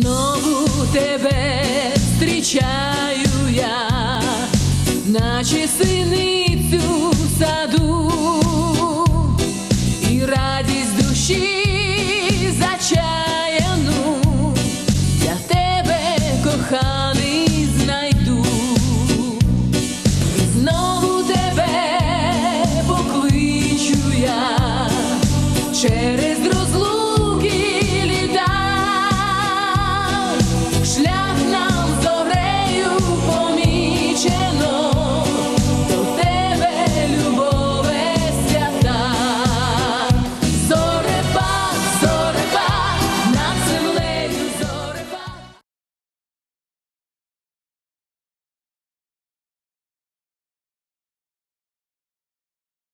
Знову тебе зустрічаю я, наче сини.